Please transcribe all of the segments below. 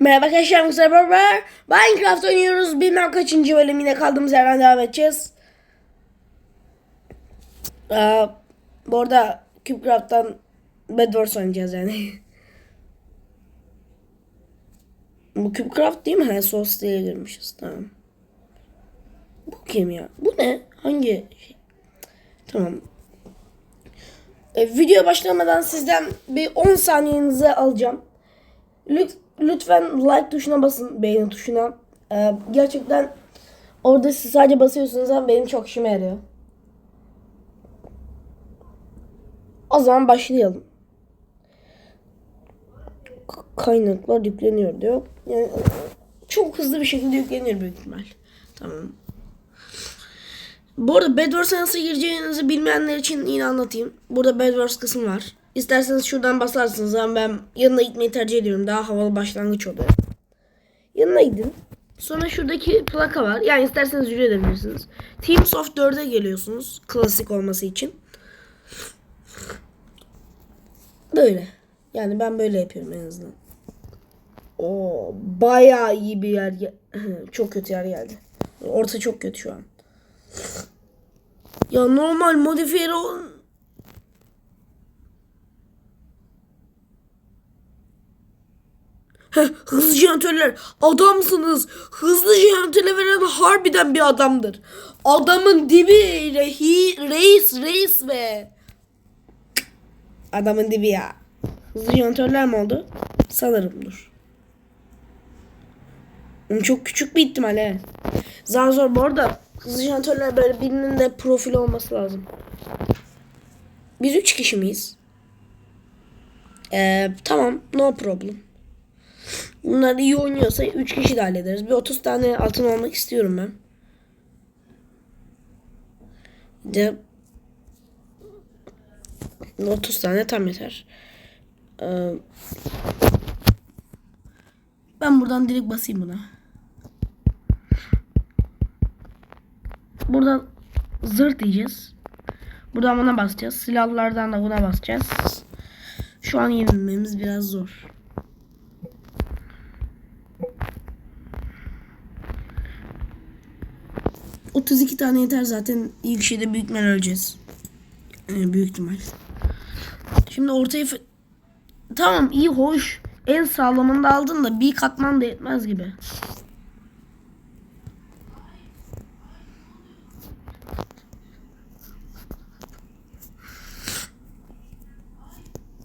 Merhaba arkadaşlar Mustafa beraber Minecraft oynuyoruz. Bilmem kaçıncı bölüm yine kaldığımız yerden devam edeceğiz. Ee, bu arada Cubecraft'tan Bedwars oynayacağız yani. bu Cubecraft değil mi? He, Source diye girmişiz. Tamam. Bu kim ya? Bu ne? Hangi şey? Tamam. E, video başlamadan sizden bir 10 saniyenizi alacağım. Lüt- Lütfen like tuşuna basın, beğeni tuşuna. Ee, gerçekten orada siz sadece basıyorsunuz ama benim çok işime yarıyor. O zaman başlayalım. Kaynaklar yükleniyor diyor. Yani çok hızlı bir şekilde yükleniyor büyük ihtimal. Tamam. Bu arada Bedwars'a nasıl gireceğinizi bilmeyenler için yine anlatayım. Burada Bedwars kısmı var. İsterseniz şuradan basarsınız ama ben yanına gitmeyi tercih ediyorum. Daha havalı başlangıç oluyor. Yanına gidin. Sonra şuradaki plaka var. Yani isterseniz yürüyebilirsiniz. Teams of 4'e geliyorsunuz. Klasik olması için. Böyle. Yani ben böyle yapıyorum en azından. Oo, bayağı iyi bir yer. çok kötü yer geldi. Orta çok kötü şu an. Ya normal modifiye Heh, hızlı jeneratörler adamsınız. Hızlı jeneratörle veren harbiden bir adamdır. Adamın dibi rehi, reis reis be. Adamın dibi ya. Hızlı jeneratörler mi oldu? Sanırım dur. Çok küçük bir ihtimal he. Zar zor bu arada hızlı jeneratörler böyle birinin de profil olması lazım. Biz üç kişi miyiz? Ee, tamam no problem. Bunlar iyi oynuyorsa 3 kişi de hallederiz. Bir 30 tane altın olmak istiyorum ben. De 30 tane tam yeter. Ee, ben buradan direkt basayım buna. Buradan zırt diyeceğiz. Buradan buna basacağız. Silahlardan da buna basacağız. Şu an yenilmemiz biraz zor. ...32 tane yeter zaten. İlk şeyde büyük ihtimal öleceğiz. Yani büyük ihtimal. Şimdi ortaya... Tamam iyi hoş. En sağlamını da aldın da bir katman da yetmez gibi.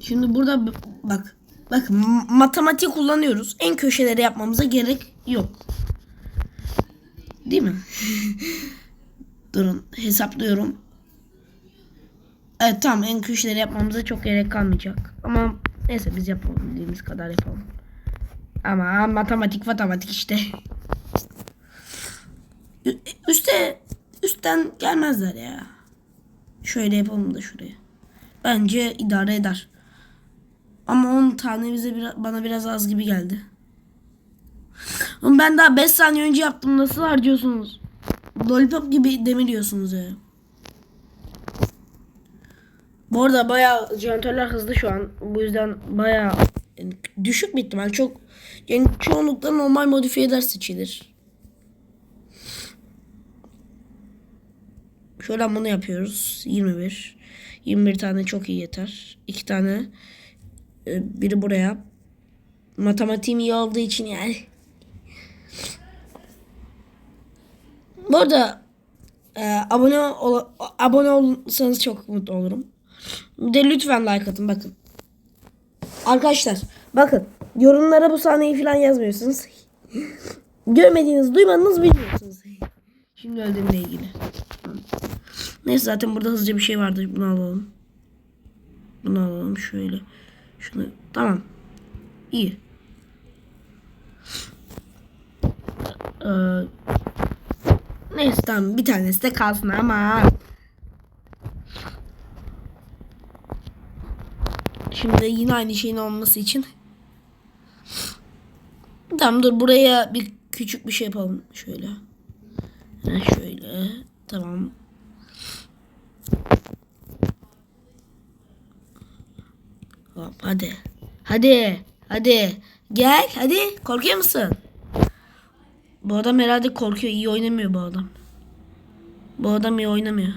Şimdi burada bak. Bak matematik kullanıyoruz. En köşeleri yapmamıza gerek yok. Değil mi? Durun hesaplıyorum. Evet tamam en köşeleri yapmamıza çok gerek kalmayacak. Ama neyse biz yapalım dediğimiz kadar yapalım. Ama matematik matematik işte. Üste üstten gelmezler ya. Şöyle yapalım da şuraya. Bence idare eder. Ama 10 tane bize bana biraz az gibi geldi. Ama ben daha 5 saniye önce yaptım. Nasıl harcıyorsunuz? Lollipop gibi demiriyorsunuz ya. Bu arada bayağı jeneratörler hızlı şu an. Bu yüzden bayağı yani düşük bir ihtimal. Çok yani çoğunlukla normal modifiyeler seçilir. Şöyle bunu yapıyoruz. 21. 21 tane çok iyi yeter. 2 tane e, biri buraya. Matematiğim iyi olduğu için yani. Bu arada e, abone ol, abone olursanız çok mutlu olurum. Bir de lütfen like atın bakın. Arkadaşlar bakın yorumlara bu sahneyi falan yazmıyorsunuz. Görmediğiniz, duymadığınız bilmiyorsunuz. Şimdi öldüğümle ilgili. Neyse zaten burada hızlıca bir şey vardı. Bunu alalım. Bunu alalım şöyle. Şunu tamam. İyi. Ee, neyse tamam bir tanesi de kalsın ama. Şimdi yine aynı şeyin olması için. Tamam dur buraya bir küçük bir şey yapalım şöyle. Ha, şöyle. Tamam. Hop hadi. Hadi. Hadi. Gel hadi. Korkuyor musun? Bu adam herhalde korkuyor. İyi oynamıyor bu adam. Bu adam iyi oynamıyor.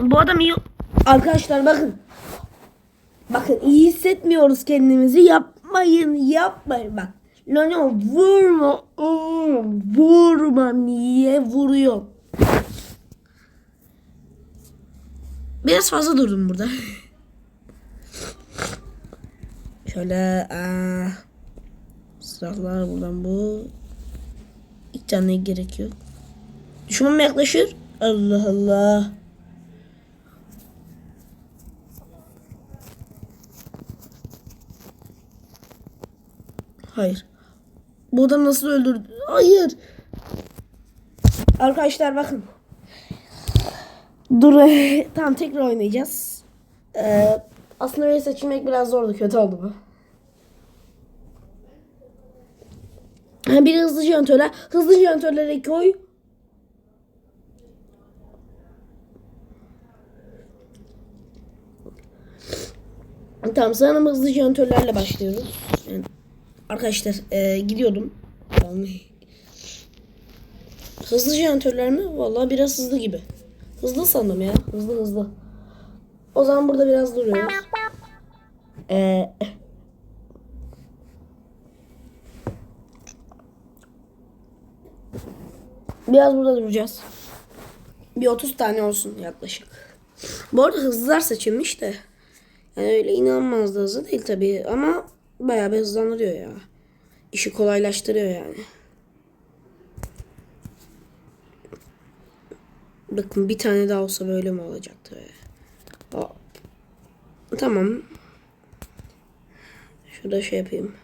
Bu adam iyi... Arkadaşlar bakın. Bakın iyi hissetmiyoruz kendimizi. Yapmayın yapmayın bak. Lano vurma. Vurma. Niye vuruyor? Biraz fazla durdum burada. Şöyle aa, silahlar buradan bu. İlk tane gerek yok. Düşman mı yaklaşır? Allah Allah. Hayır. Bu adam nasıl öldürdü? Hayır. Arkadaşlar bakın. Dur. tamam tekrar oynayacağız. Ee, aslında böyle seçilmek biraz zordu. Kötü oldu bu. Bir hızlı jantörler. Hızlı jantörlere koy. Tamam sanırım hızlı jantörlerle başlıyoruz. Yani, arkadaşlar e, gidiyordum. Hızlı jantörler mi? Vallahi biraz hızlı gibi. Hızlı sandım ya. Hızlı hızlı. O zaman burada biraz duruyoruz. Ee, biraz burada duracağız. Bir 30 tane olsun yaklaşık. Bu arada hızlılar seçilmiş de. Yani öyle inanılmaz da hızlı değil tabii ama bayağı bir hızlandırıyor ya. İşi kolaylaştırıyor yani. Bakın bir tane daha olsa böyle mi olacaktı? Hop. Tamam. Şurada şey yapayım.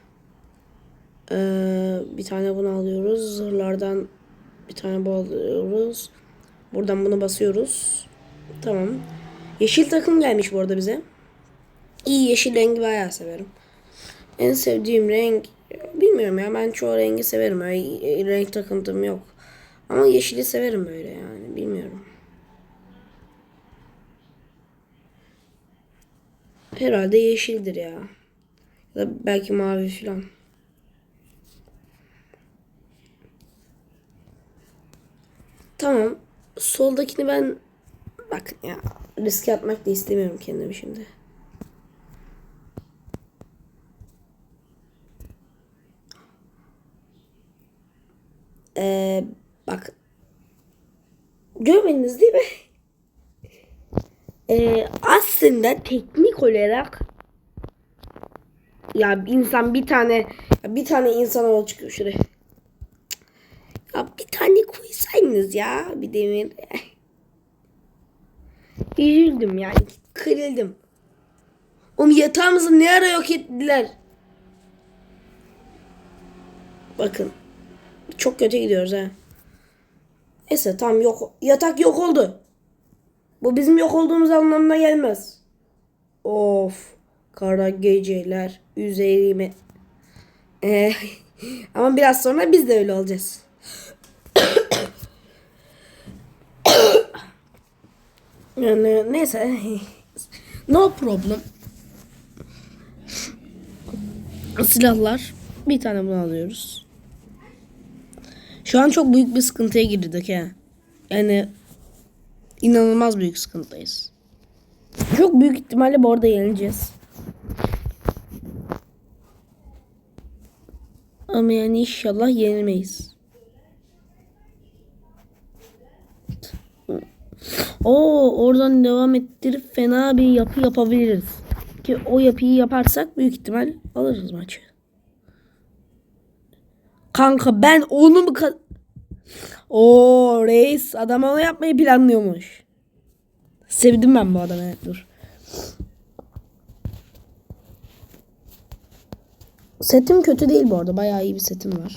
Ee, bir tane bunu alıyoruz. Zırhlardan bir tane bu alıyoruz. Buradan bunu basıyoruz. Tamam. Yeşil takım gelmiş bu arada bize. İyi yeşil rengi bayağı severim. En sevdiğim renk bilmiyorum ya ben çoğu rengi severim. Öyle renk takıntım yok. Ama yeşili severim böyle yani bilmiyorum. Herhalde yeşildir ya. Ya da belki mavi falan. Tamam. Soldakini ben bak ya riske atmak da istemiyorum kendimi şimdi. Ee, bak görmediniz değil mi? Ee, aslında teknik olarak ya insan bir tane bir tane insan ol çıkıyor şuraya. Ya bir tane koysaydınız ya bir demir. Üzüldüm yani. Kırıldım. Oğlum yatağımızı ne ara yok ettiler. Bakın. Çok kötü gidiyoruz ha. Neyse tam yok. Yatak yok oldu. Bu bizim yok olduğumuz anlamına gelmez. Of. Kara geceler üzerime. Ee, ama biraz sonra biz de öyle olacağız. yani neyse. No problem. Silahlar. Bir tane bunu alıyoruz. Şu an çok büyük bir sıkıntıya girdik ha. Yani inanılmaz büyük sıkıntıyız. Çok büyük ihtimalle bu arada yenileceğiz. Ama yani inşallah yenilmeyiz. Oo oradan devam ettirip fena bir yapı yapabiliriz. Ki o yapıyı yaparsak büyük ihtimal alırız maçı. Kanka ben onu mu ka- Oo reis adam onu yapmayı planlıyormuş. Sevdim ben bu adamı. Dur. Setim kötü değil bu arada. Bayağı iyi bir setim var.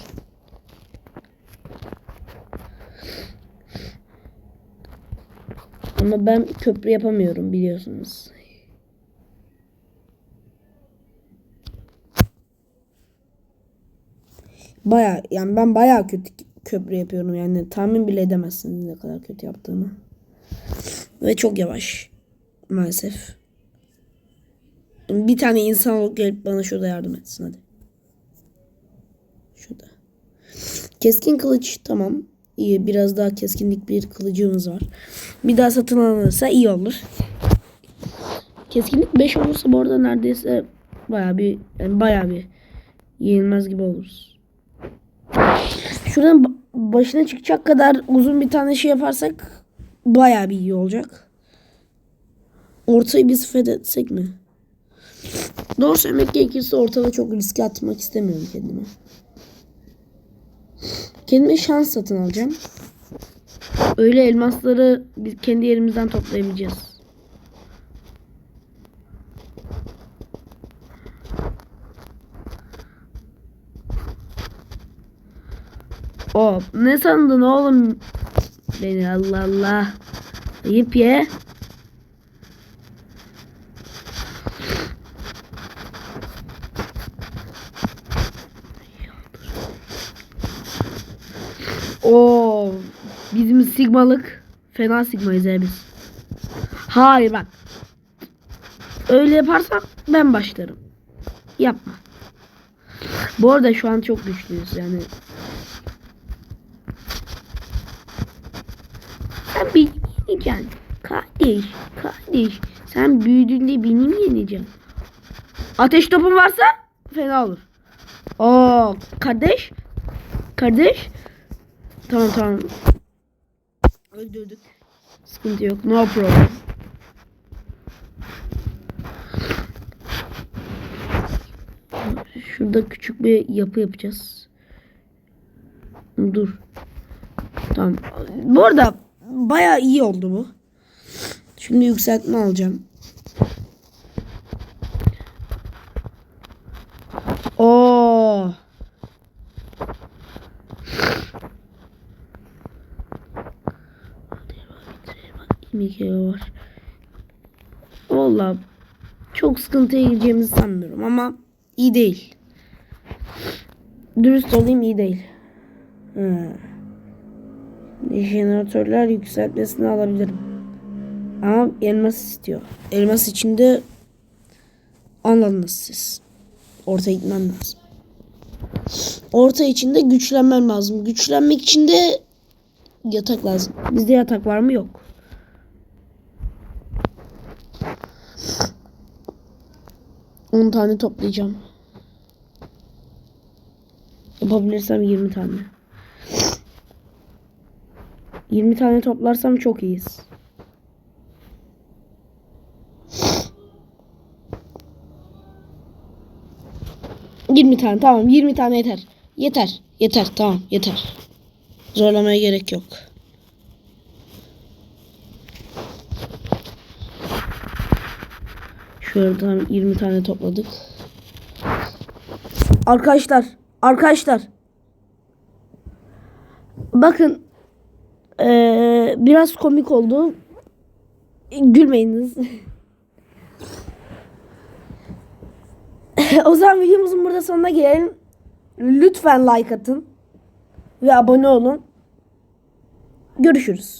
Ama ben köprü yapamıyorum biliyorsunuz. Baya yani ben baya kötü köprü yapıyorum yani tahmin bile edemezsiniz ne kadar kötü yaptığımı. Ve çok yavaş maalesef. Bir tane insan gelip bana şurada yardım etsin hadi. Şurada. Keskin kılıç tamam. İyi biraz daha keskinlik bir kılıcımız var. Bir daha satın alınırsa iyi olur. Keskinlik 5 olursa bu arada neredeyse baya bir yani baya bir yenilmez gibi oluruz. Şuradan ba- başına çıkacak kadar uzun bir tane şey yaparsak baya bir iyi olacak. Ortayı biz fethetsek mi? Doğru söylemek gerekirse ortada çok riske atmak istemiyorum kendime. Kendime şans satın alacağım. Öyle elmasları biz kendi yerimizden toplayabileceğiz. O ne sandın oğlum? Beni Allah Allah. Ayıp ye. Oo, bizim sigmalık fena sigmayız ya biz. Hayır bak. Öyle yaparsan ben başlarım. Yapma. Bu arada şu an çok güçlüyüz yani. Sen beni yeneceksin? Kardeş, kardeş. Sen büyüdüğünde beni mi yeneceksin? Ateş topun varsa fena olur. Oo, kardeş. Kardeş. Tamam tamam. Öldürdük. Sıkıntı yok. No problem. Şurada küçük bir yapı yapacağız. Dur. Tamam. Bu arada baya iyi oldu bu. Şimdi yükseltme alacağım. Oo. Mikro var. Valla çok sıkıntıya gireceğimizi sanmıyorum ama iyi değil. Dürüst olayım iyi değil. Hı. Jeneratörler yükseltmesini alabilirim. Ama elmas istiyor. Elmas içinde anladınız siz. Orta gitmem lazım. Orta içinde güçlenmem lazım. Güçlenmek için de yatak lazım. Bizde yatak var mı? Yok. On tane toplayacağım. Yapabilirsem 20 tane. 20 tane toplarsam çok iyiyiz. Yirmi tane tamam 20 tane yeter. Yeter. Yeter tamam yeter. Zorlamaya gerek yok. Şuradan 20 tane topladık. Arkadaşlar, arkadaşlar. Bakın eee, biraz komik oldu. Gülmeyiniz. o zaman videomuzun burada sonuna gelelim. Lütfen like atın ve abone olun. Görüşürüz.